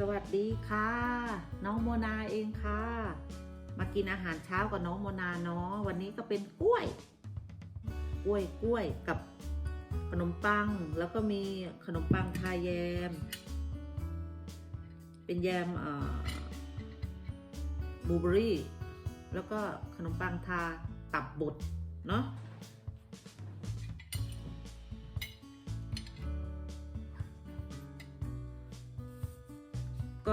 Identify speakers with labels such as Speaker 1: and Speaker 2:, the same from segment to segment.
Speaker 1: สวัสดีค่ะ น้องโมนาเองค่ะ มากินอาหารเช้ากับน้องโมนาเนาะวันนี้ก็เป็นกล้วย กล้วยกล้วยกับขนมปังแล้วก็มีขนมปังทาแยม เป็นแยมบลูเบอรี่แล้วก็ขนมปังทาตับบดเนาะ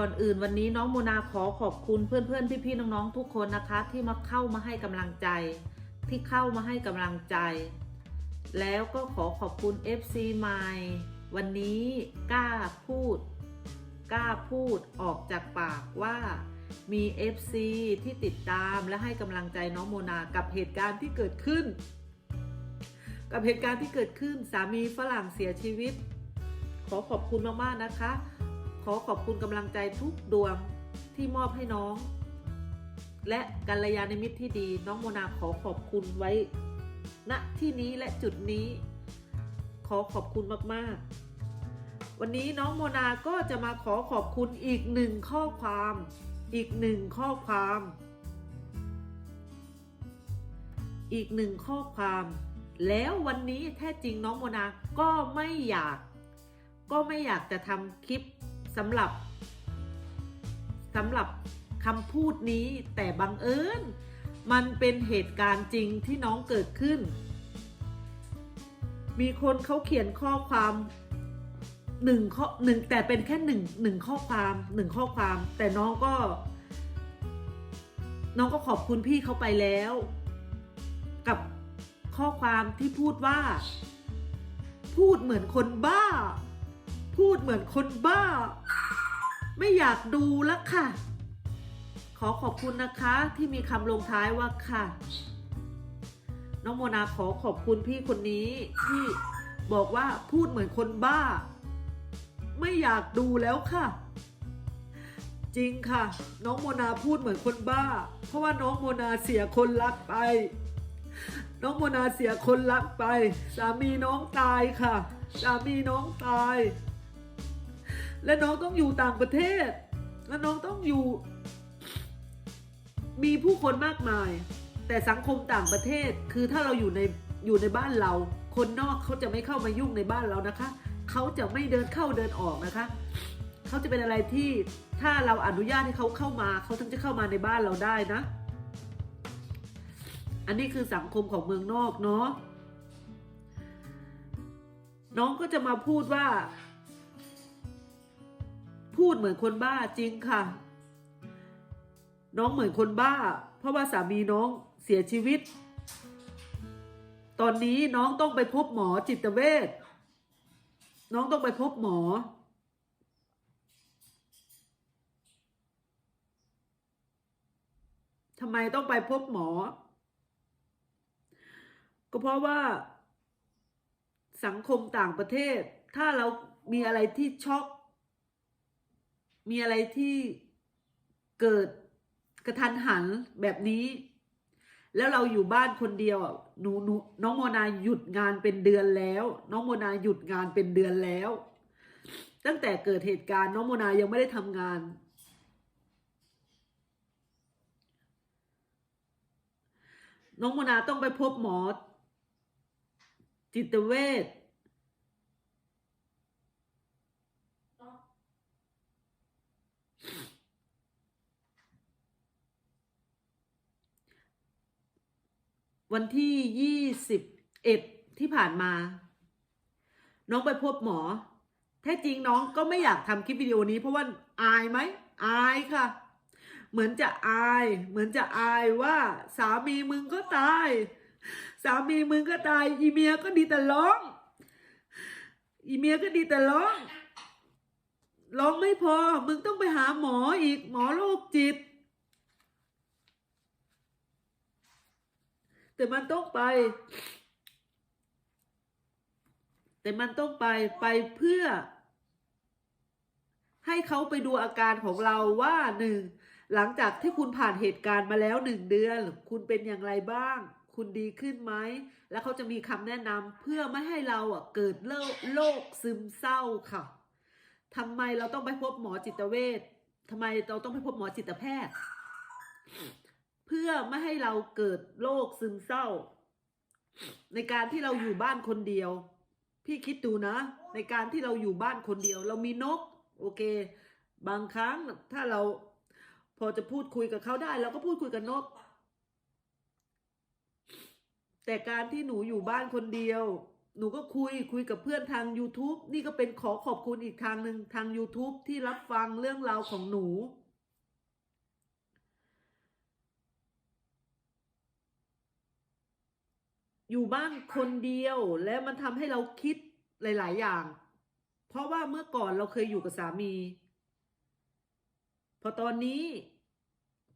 Speaker 1: ก่อนอื่นวันนี้น้องโมนาขอขอบคุณเพื่อนๆพี่ๆน้องๆทุกคนนะคะ ที่มาเข้ามาให้กำลังใจ ที่เข้ามาให้กำลังใจ แล้วก็ขอขอบคุณ FC ใหม่วันนี้กล้าพูด กล้าพูดออกจากปากว่ามี FC ที่ติดตามและให้กำลังใจน้องโมนากับเหตุการณ์ที่เกิดขึ้น กับเหตุการณ์ที่เกิดขึ้นสามีฝรั่งเสียชีวิต ขอขอบคุณมากๆนะคะ ขอขอบคุณกำลังใจทุกดวงที่มอบให้น้อง และกัลยาณมิตรที่ดี น้องโมนาขอขอบคุณไว้ณที่นี้และจุดนี้ ขอขอบคุณมากๆ วันนี้น้องโมนาก็จะมาขอขอบคุณอีกหนึ่งข้อความ อีกหนึ่งข้อความ อีกหนึ่งข้อความ แล้ววันนี้แท้จริงน้องโมนาก็ไม่อยาก ก็ไม่อยากจะทำคลิป สำหรับสำหรับคำพูดนี้แต่บังเอิญมันเป็นเหตุการณ์จริงที่น้องเกิดขึ้น มีคนเขาเขียนข้อความหนึ่งข้อหนึ่งแต่เป็นแค่หนึ่งหนึ่งข้อความหนึ่งข้อความ แต่น้องก็ น้องก็ขอบคุณพี่เขาไปแล้ว กับข้อความที่พูดว่า พูดเหมือนคนบ้า พูดเหมือนคนบ้า ไม่อยากดูแล้วค่ะ ขอขอบคุณนะคะที่มีคำลงท้ายว่าค่ะ น้องโมนาขอขอบคุณพี่คนนี้ที่บอกว่าพูดเหมือนคนบ้า ไม่อยากดูแล้วค่ะ จริงค่ะ น้องโมนาพูดเหมือนคนบ้า เพราะว่าน้องโมนาเสียคนรักไป น้องโมนาเสียคนรักไป สามีน้องตายค่ะ สามีน้องตาย และน้องต้องอยู่ต่างประเทศ และน้องต้องอยู่ มีผู้คนมากมาย แต่สังคมต่างประเทศคือถ้าเราอยู่ในอยู่ในบ้านเรา คนนอกเขาจะไม่เข้ามายุ่งในบ้านเรานะคะ เขาจะไม่เดินเข้าเดินออกนะคะ เขาจะเป็นอะไรที่ถ้าเราอนุญาตให้เขาเข้ามา เขาถึงจะเข้ามาในบ้านเราได้นะ อันนี้คือสังคมของเมืองนอกเนาะน้องก็จะมาพูดว่า พูดเหมือนคนบ้าจริงค่ะ น้องเหมือนคนบ้า เพราะว่าสามีน้องเสียชีวิต ตอนนี้น้องต้องไปพบหมอจิตเวชน้องต้องไปพบหมอ ทำไมต้องไปพบหมอ ก็เพราะว่า สังคมต่างประเทศ ถ้าเรามีอะไรที่ช็อก มีอะไรที่เกิดกระทันหันแบบนี้ แล้วเราอยู่บ้านคนเดียวอะหนูหนูน้องโมนาหยุดงานเป็นเดือนแล้ว น้องโมนาหยุดงานเป็นเดือนแล้ว ตั้งแต่เกิดเหตุการณ์น้องโมนายังไม่ได้ทำงาน น้องโมนาต้องไปพบหมอจิตเวช วันที่ยี่สิบเอ็ดที่ผ่านมา น้องไปพบหมอ แท้จริงน้องก็ไม่อยากทำคลิปวิดีโอนี้เพราะว่าอายไหมอายค่ะ เหมือนจะอาย เหมือนจะอายว่าสามีมึงก็ตาย สามีมึงก็ตาย อีเมียก็ดีแต่ร้อง อีเมียก็ดีแต่ร้อง ร้องไม่พอ มึงต้องไปหาหมออีกหมอโรคจิต แต่มันต้องไป แต่มันต้องไปไปเพื่อ ให้เขาไปดูอาการของเราว่าหนึ่งหลังจากที่คุณผ่านเหตุการณ์มาแล้วหนึ่งเดือน คุณเป็นอย่างไรบ้าง คุณดีขึ้นไหม แล้วเขาจะมีคำแนะนำเพื่อไม่ให้เราอะเกิดโรคโรคซึมเศร้าค่ะทำไมเราต้องไปพบหมอจิตเวชทำไมเราต้องไปพบหมอจิตแพทย์ เพื่อไม่ให้เราเกิดโรคซึมเศร้า ในการที่เราอยู่บ้านคนเดียว พี่คิดดูนะ ในการที่เราอยู่บ้านคนเดียว เรามีนก โอเค บางครั้งถ้าเราพอจะพูดคุยกับเขาได้เราก็พูดคุยกับนก แต่การที่หนูอยู่บ้านคนเดียว หนูก็คุยคุยกับเพื่อนทาง YouTube นี่ก็เป็นขอขอบคุณอีกทางหนึ่งทาง YouTube ที่รับฟังเรื่องราวของหนู อยู่บ้านคนเดียวและมันทำให้เราคิดหลาย ๆ อย่าง เพราะว่าเมื่อก่อนเราเคยอยู่กับสามี พอตอนนี้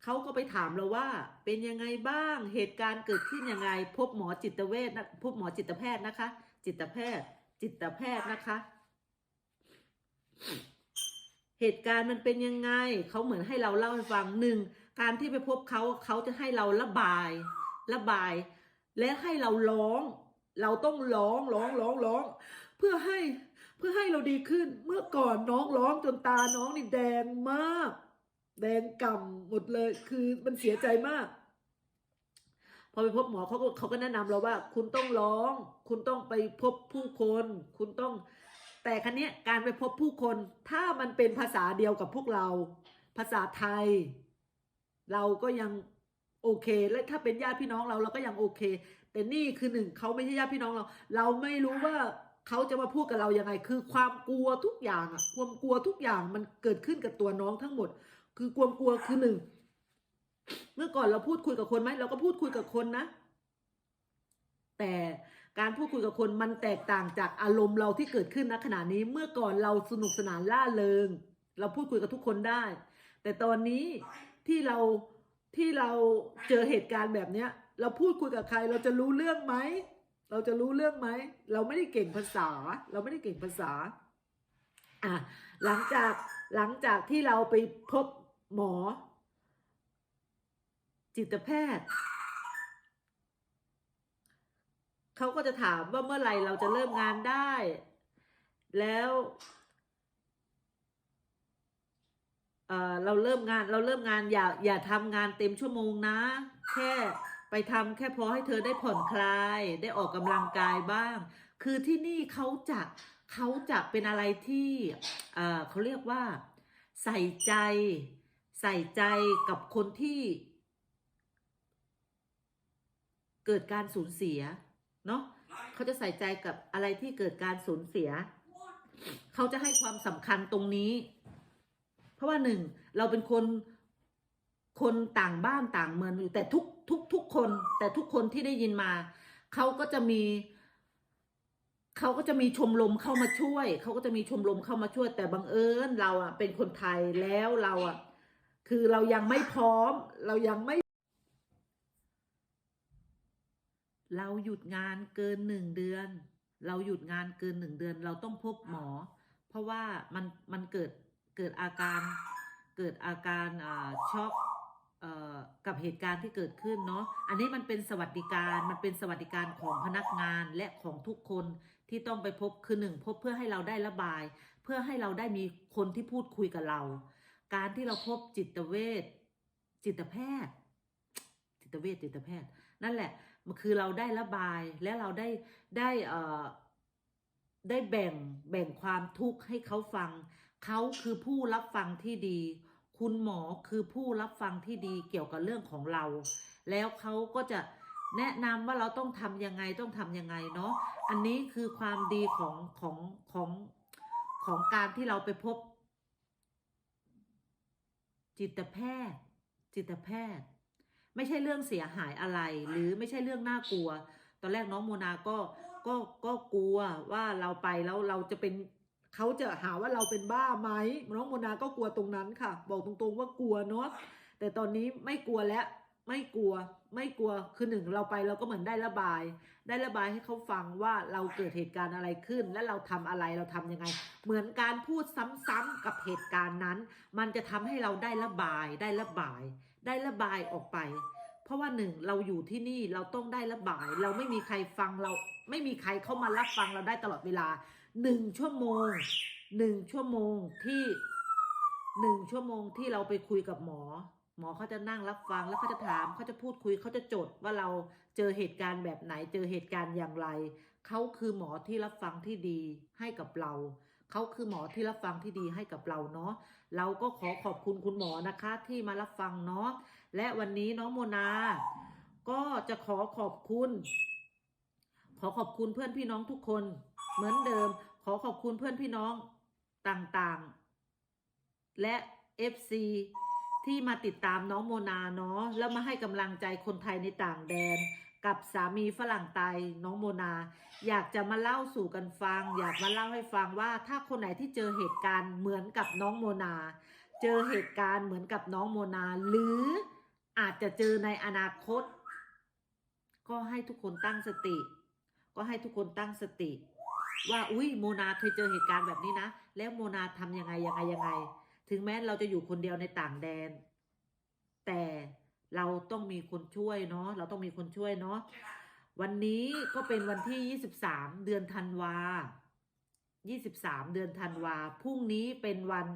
Speaker 1: เขาก็ไปถามเราว่า เป็นยังไงบ้างเหตุการณ์เกิดขึ้นยังไง พบหมอจิตเวชนะพบหมอจิตแพทย์นะคะ จิตแพทย์ จิตแพทย์นะคะ เหตุการณ์มันเป็นยังไงเขาเหมือนให้เราเล่าให้ฟังหนึ่งการที่ไปพบเขาเขาจะให้เราระบาย ระบาย และให้เราร้อง เราต้องร้องร้องร้องร้อง เพื่อให้เพื่อให้เราดีขึ้น เมื่อก่อนน้องร้องจนตาน้องนี่แดงมาก แดงก่ำหมดเลย คือมันเสียใจมาก พอไปพบหมอเขาก็เขาก็แนะนำเราว่า คุณต้องร้อง คุณต้องไปพบผู้คน คุณต้อง แต่ครั้นี้การไปพบผู้คน ถ้ามันเป็นภาษาเดียวกับพวกเรา ภาษาไทย เราก็ยัง โอเค และถ้าเป็นญาติพี่น้องเราเราก็ยังโอเค แต่นี่คือหนึ่งเขาไม่ใช่ญาติพี่น้องเรา เราไม่รู้ว่าเขาจะมาพูดกับเรายังไง คือความกลัวทุกอย่างอะความกลัวทุกอย่างมันเกิดขึ้นกับตัวน้องทั้งหมด คือความกลัวคือหนึ่งเมื่อก่อนเราพูดคุยกับคนไหมเราก็พูดคุยกับคนนะ แต่การพูดคุยกับคนมันแตกต่างจากอารมณ์เราที่เกิดขึ้นณขณะนี้ เมื่อก่อนเราสนุกสนานล่าเริง เราพูดคุยกับทุกคนได้ แต่ตอนนี้ที่เรา ที่เราเจอเหตุการณ์แบบเนี้ย เราพูดคุยกับใคร เราจะรู้เรื่องไหม เราจะรู้เรื่องไหม เราไม่ได้เก่งภาษา เราไม่ได้เก่งภาษา อะหลังจากหลังจากที่เราไปพบหมอ จิตแพทย์เขาก็จะถามว่าเมื่อไหร่เราจะเริ่มงานได้ แล้ว เอ่อเราเริ่มงานเราเริ่มงานอย่าอย่าทำงานเต็มชั่วโมงนะ แค่ไปทำแค่พอให้เธอได้ผ่อนคลาย ได้ออกกำลังกายบ้าง คือที่นี่เขาจะเขาจะเป็นอะไรที่เอ่อเขาเรียกว่า ใส่ใจ ใส่ใจกับคนที่ เกิดการสูญเสียเนาะเขาจะใส่ใจกับอะไรที่เกิดการสูญเสีย เขาจะให้ความสำคัญตรงนี้ เพราะว่าหนึ่งเราเป็นคนคนต่างบ้านต่างเมืองอยู่แต่ทุกทุกทุกคน แต่ทุกคนที่ได้ยินมาเขาก็จะมีเขาก็จะมีชมรมเข้ามาช่วยเขาก็จะมีชมรมเข้ามาช่วย แต่บังเอิญเราอะเป็นคนไทยแล้วเราอะ คือเรายังไม่พร้อม เรายังไม่ เราหยุดงานเกินหนึ่งเดือน เราหยุดงานเกินหนึ่งเดือน เราต้องพบหมอ เพราะว่ามันมันเกิด เกิดอาการเกิดอาการอ่าช็อกเอ่อกับเหตุการณ์ที่เกิดขึ้นเนาะ อันนี้มันเป็นสวัสดิการ มันเป็นสวัสดิการของพนักงานและของทุกคนที่ต้องไปพบคือหนึ่งพบเพื่อให้เราได้ระบาย เพื่อให้เราได้มีคนที่พูดคุยกับเรา การที่เราพบจิตเวชจิตแพทย์ จิตเวชจิตแพทย์ นั่นแหละมันคือเราได้ระบายและเราได้ได้เอ่อได้แบ่งแบ่งความทุกข์ให้เขาฟัง เขาคือผู้รับฟังที่ดี คุณหมอคือผู้รับฟังที่ดีเกี่ยวกับเรื่องของเรา แล้วเขาก็จะแนะนำว่าเราต้องทำยังไงต้องทำยังไงเนาะอันนี้คือความดีของของของของการที่เราไปพบ จิตแพทย์ จิตแพทย์ ไม่ใช่เรื่องเสียหายอะไร หรือไม่ใช่เรื่องน่ากลัว ตอนแรกน้องโมนาก็ก็ก็กลัวว่าเราไปแล้วเราจะเป็น เขาจะหาว่าเราเป็นบ้าไหมน้องโมนาก็กลัวตรงนั้นค่ะ บอกตรงๆว่ากลัวเนาะแต่ตอนนี้ไม่กลัวแล้วไม่กลัวไม่กลัวคือหนึ่งเราไปเราก็เหมือนได้ระบาย ได้ระบายให้เขาฟังว่าเราเกิดเหตุการณ์อะไรขึ้น และเราทำอะไรเราทำยังไง เหมือนการพูดซ้ำๆกับเหตุการณ์นั้น มันจะทำให้เราได้ระบาย ได้ระบาย ได้ระบายออกไป เพราะว่าหนึ่งเราอยู่ที่นี่เราต้องได้ระบาย เราไม่มีใครฟังเราไม่มีใครเข้ามารับฟังเราได้ตลอดเวลา หนึ่งชั่วโมงหนึ่งชั่วโมงที่หนึ่งชั่วโมงที่เราไปคุยกับหมอ หมอเขาจะนั่งรับฟังแล้วเขาจะถามเขาจะพูดคุยเขาจะจดว่าเราเจอเหตุการณ์แบบไหนเจอเหตุการณ์อย่างไรเขาคือหมอที่รับฟังที่ดีให้กับเราเขาคือหมอที่รับฟังที่ดีให้กับเราเนาะเราก็ขอขอบคุณคุณหมอนะคะที่มารับฟังเนาะและวันนี้น้องโมนา ก็จะขอขอบคุณ ขอขอบคุณเพื่อนพี่น้องทุกคนเหมือนเดิม ขอขอบคุณเพื่อนพี่น้องต่างๆ และ FC ที่มาติดตามน้องโมนาเนาะแล้วมาให้กำลังใจคนไทยในต่างแดน กับสามีฝรั่งไตยน้องโมนา อยากจะมาเล่าสู่กันฟัง อยากมาเล่าให้ฟังว่าถ้าคนไหนที่เจอเหตุการณ์เหมือนกับน้องโมนา เจอเหตุการณ์เหมือนกับน้องโมนา หรืออาจจะเจอในอนาคต ก็ให้ทุกคนตั้งสติ ก็ให้ทุกคนตั้งสติ ว่าอุ้ยโมนาเคยเจอเหตุการณ์แบบนี้นะ แล้วโมนาทำยังไงยังไงยังไง ถึงแม้เราจะอยู่คนเดียวในต่างแดน แต่เราต้องมีคนช่วยเนาะเราต้องมีคนช่วยเนาะวันนี้ก็เป็นวันที่ 23 เดือนธันวา 23 เดือนธันวา พรุ่งนี้เป็นวัน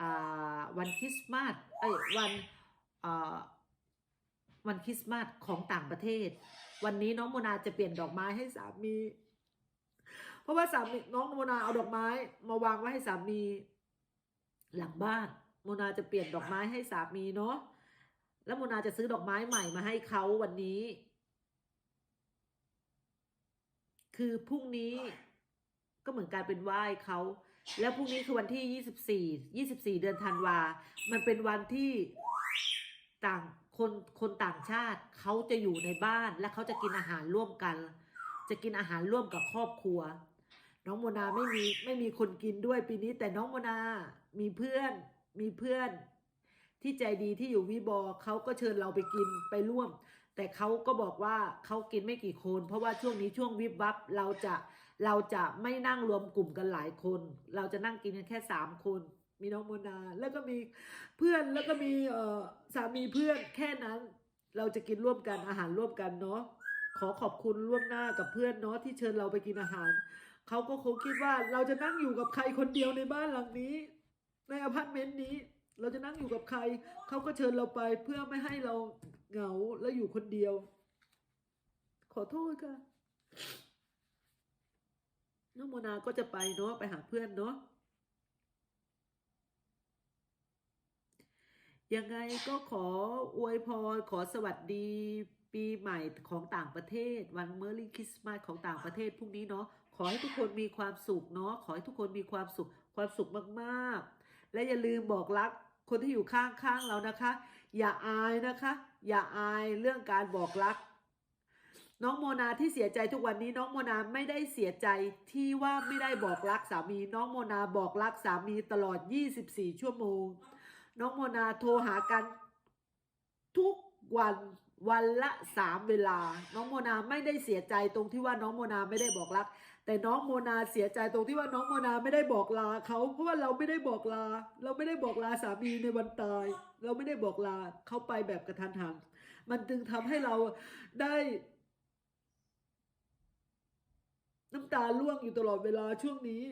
Speaker 1: อ่าวันคริสต์มาส เอ้ยวันอ่าวันคริสต์มาสของต่างประเทศ วันนี้น้องโมนาจะเปลี่ยนดอกไม้ให้สามี เพราะว่าสามีน้องโมนาเอาดอกไม้ มาวางไว้ให้สามีหลังบ้าน โมนาจะเปลี่ยนดอกไม้ให้สามีเนาะแล้วโมนาจะซื้อดอกไม้ใหม่มาให้เขาวันนี้ คือพรุ่งนี้ก็เหมือนการเป็นไหว้เขา แล้วพรุ่งนี้คือวันที่ยี่สิบสี่ยี่สิบสี่เดือนธันวา มันเป็นวันที่ต่างคนคนต่างชาติเขาจะอยู่ในบ้านและเขาจะกินอาหารร่วมกัน จะกินอาหารร่วมกับครอบครัว น้องโมนาไม่มีไม่มีคนกินด้วยปีนี้ แต่น้องโมนา มีเพื่อนมีเพื่อน ที่ใจดีที่อยู่วิบอเขาก็เชิญเราไปกินไปร่วม แต่เขาก็บอกว่าเขากินไม่กี่คน เพราะว่าช่วงนี้ช่วงวิบวับเราจะเราจะไม่นั่งรวมกลุ่มกันหลายคน เราจะนั่งกินกันแค่สามคนมีน้องโมนาแล้วก็มีเพื่อนแล้วก็มีเออสามีเพื่อนแค่นั้น เราจะกินร่วมกันอาหารร่วมกันเนาะขอขอบคุณร่วมหน้ากับเพื่อนเนาะที่เชิญเราไปกินอาหาร เขาก็คงคิดว่าเราจะนั่งอยู่กับใครคนเดียวในบ้านหลังนี้ ในอพาร์ตเมนต์นี้ เราจะนั่งอยู่กับใคร เขาก็เชิญเราไปเพื่อไม่ให้เราเหงาและอยู่คนเดียว ขอโทษค่ะน้องโมนาก็จะไปเนาะไปหาเพื่อนเนาะยังไงก็ขออวยพรขอสวัสดีปีใหม่ของต่างประเทศ วันเมอร์รี่คริสต์มาสของต่างประเทศพรุ่งนี้เนาะ อให้ทุกคนมีความสุขเนาะขอให้ทุกคนมีความสุขความสุขมากๆ และอย่าลืมบอกรักคนที่อยู่ข้างๆเรานะคะ อย่าอายนะคะ อย่าอายเรื่องการบอกรัก น้องโมนาที่เสียใจทุกวันนี้น้องโมนาไม่ได้เสียใจที่ว่าไม่ได้บอกรักสามี น้องโมนาบอกรักสามีตลอด 24 ชั่วโมง น้องโมนาโทรหากันทุกวันวันละสามเวลา น้องโมนาไม่ได้เสียใจตรงที่ว่าน้องโมนาไม่ได้บอกรัก แต่น้องโมนาเสียใจตรงที่ว่าน้องโมนาไม่ได้บอกลาเขาเพราะว่าเราไม่ได้บอกลา เราไม่ได้บอกลาสามีในวันตาย เราไม่ได้บอกลาเขาไปแบบกระทันหันมันจึงทำให้เราได้ น้ำตาล่วงอยู่ตลอดเวลาช่วงนี้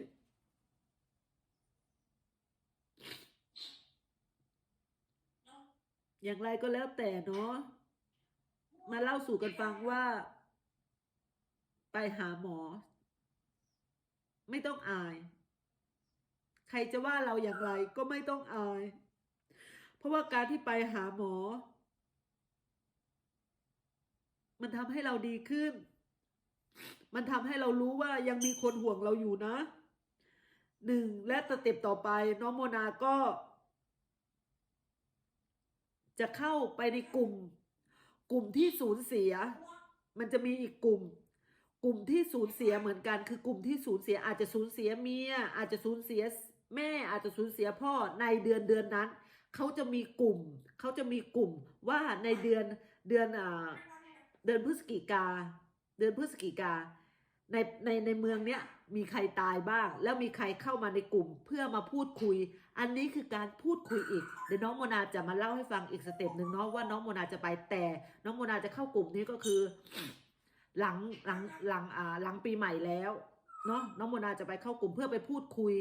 Speaker 1: อย่างไรก็แล้วแต่เนาะมาเล่าสู่กันฟังว่า ไปหาหมอ ไม่ต้องอาย ใครจะว่าเราอย่างไรก็ไม่ต้องอาย เพราะว่าการที่ไปหาหมอ มันทำให้เราดีขึ้น มันทำให้เรารู้ว่ายังมีคนห่วงเราอยู่นะหนึ่งและสเต็ปต่อไปน้องโมนาก็ จะเข้าไปในกลุ่ม กลุ่มที่สูญเสีย มันจะมีอีกกลุ่ม กลุ่มที่สูญเสียเหมือนกัน คือกลุ่มที่สูญเสียอาจจะสูญเสียเมียอาจจะสูญเสียแม่อาจจะสูญเสียพ่อในเดือนเดือนนั้น เขาจะมีกลุ่ม เขาจะมีกลุ่มว่าในเดือนเดือนอ่าเดือนพฤศจิกา เดือนพฤศจิกาในในในเมืองเนี้ยมีใครตายบ้าง แล้วมีใครเข้ามาในกลุ่มเพื่อมาพูดคุย อันนี้คือการพูดคุยอีกเดี๋ยวน้องโมนาจะมาเล่าให้ฟังอีกสเต็ปหนึ่งเนาะว่าน้องโมนาจะไปแต่ น้องโมนาจะเข้ากลุ่มนี้ก็คือ หลังหลังหลังอ่าหลังปีใหม่แล้วเนาะน้องโมนาจะไปเข้ากลุ่มเพื่อไปพูดคุย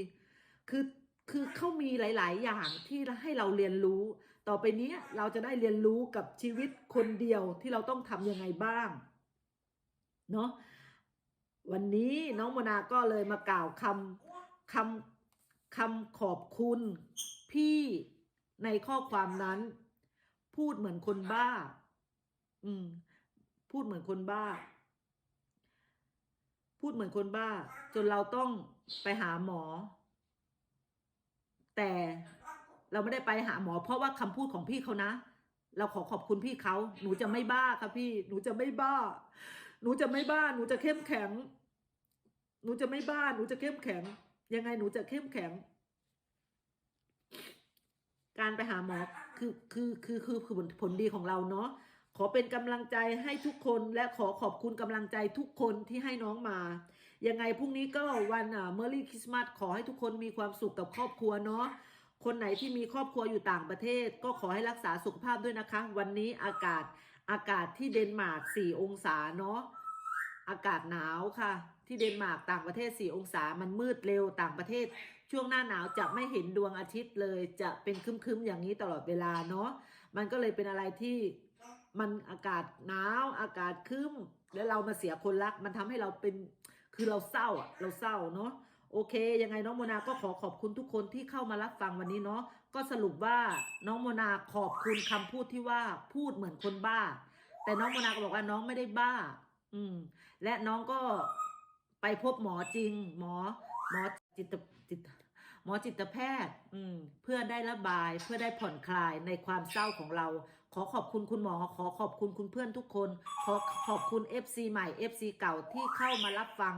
Speaker 1: คือคือเขามีหลาย ๆ อย่างที่ให้เราเรียนรู้ ต่อไปนี้เราจะได้เรียนรู้กับชีวิตคนเดียวที่เราต้องทำยังไงบ้าง เนาะวันนี้น้องโมนาก็เลยมากล่าวคำคำคำขอบคุณพี่ในข้อความนั้น พูดเหมือนคนบ้า อืม พูดเหมือนคนบ้า พูดเหมือนคนบ้า จนเราต้องไปหาหมอ แต่เราไม่ได้ไปหาหมอ เพราะว่าคำพูดของพี่เขานะ เราขอขอบคุณพี่เขา หนูจะไม่บ้าค่ะพี่ หนูจะไม่บ้า หนูจะไม่บ้า หนูจะเข้มแข็ง หนูจะไม่บ้า หนูจะเข้มแข็ง ยังไงหนูจะเข้มแข็ง การไปหาหมอคือคือคือคือคือผลผลดีของเราเนาะ ขอเป็นกำลังใจให้ทุกคนและขอขอบคุณกำลังใจทุกคนที่ให้น้องมา ยังไงพรุ่งนี้ก็วันอ่าเมอรี่คริสต์มาสขอให้ทุกคนมีความสุขกับครอบครัวเนาะคนไหนที่มีครอบครัวอยู่ต่างประเทศ ก็ขอให้รักษาสุขภาพด้วยนะคะ วันนี้อากาศอากาศที่เดนมาร์ก 4 องศาเนาะอากาศหนาวค่ะ ที่เดนมาร์กต่างประเทศ 4 องศามันมืดเร็วต่างประเทศ ช่วงหน้าหนาวจะไม่เห็นดวงอาทิตย์เลยจะเป็นครึมๆอย่างนี้ตลอดเวลาเนาะมันก็เลยเป็นอะไรที่ มันอากาศหนาวอากาศครึ้มแล้วเรามาเสียคนรัก มันทำให้เราเป็นคือเราเศร้าอะเราเศร้าเนาะโอเค ยังไงน้องโมนาก็ขอขอบคุณทุกคนที่เข้ามารับฟังวันนี้เนาะก็สรุปว่าน้องโมนาขอบคุณคำพูดที่ว่าพูดเหมือนคนบ้า แต่น้องโมนาก็บอกว่าน้องไม่ได้บ้า อืม และน้องก็ไปพบหมอจริง หมอ หมอจิตจิตหมอจิตแพทย์ อืม เพื่อได้ระบายเพื่อได้ผ่อนคลายในความเศร้าของเรา ขอขอบคุณคุณหมอ ขอขอบคุณคุณเพื่อนทุกคน ขอขอบคุณ FC ใหม่ FC เก่าที่เข้ามารับฟัง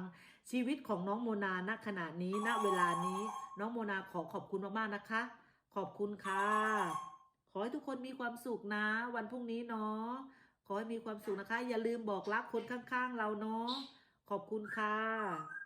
Speaker 1: ชีวิตของน้องโมนาณขณะนี้ณเวลานี้ น้องโมนาขอขอบคุณมากๆนะคะ ขอบคุณค่ะ ขอให้ทุกคนมีความสุขนะ วันพรุ่งนี้เนาะขอให้มีความสุขนะคะ อย่าลืมบอกรักคนข้างๆเราเนาะขอบคุณค่ะ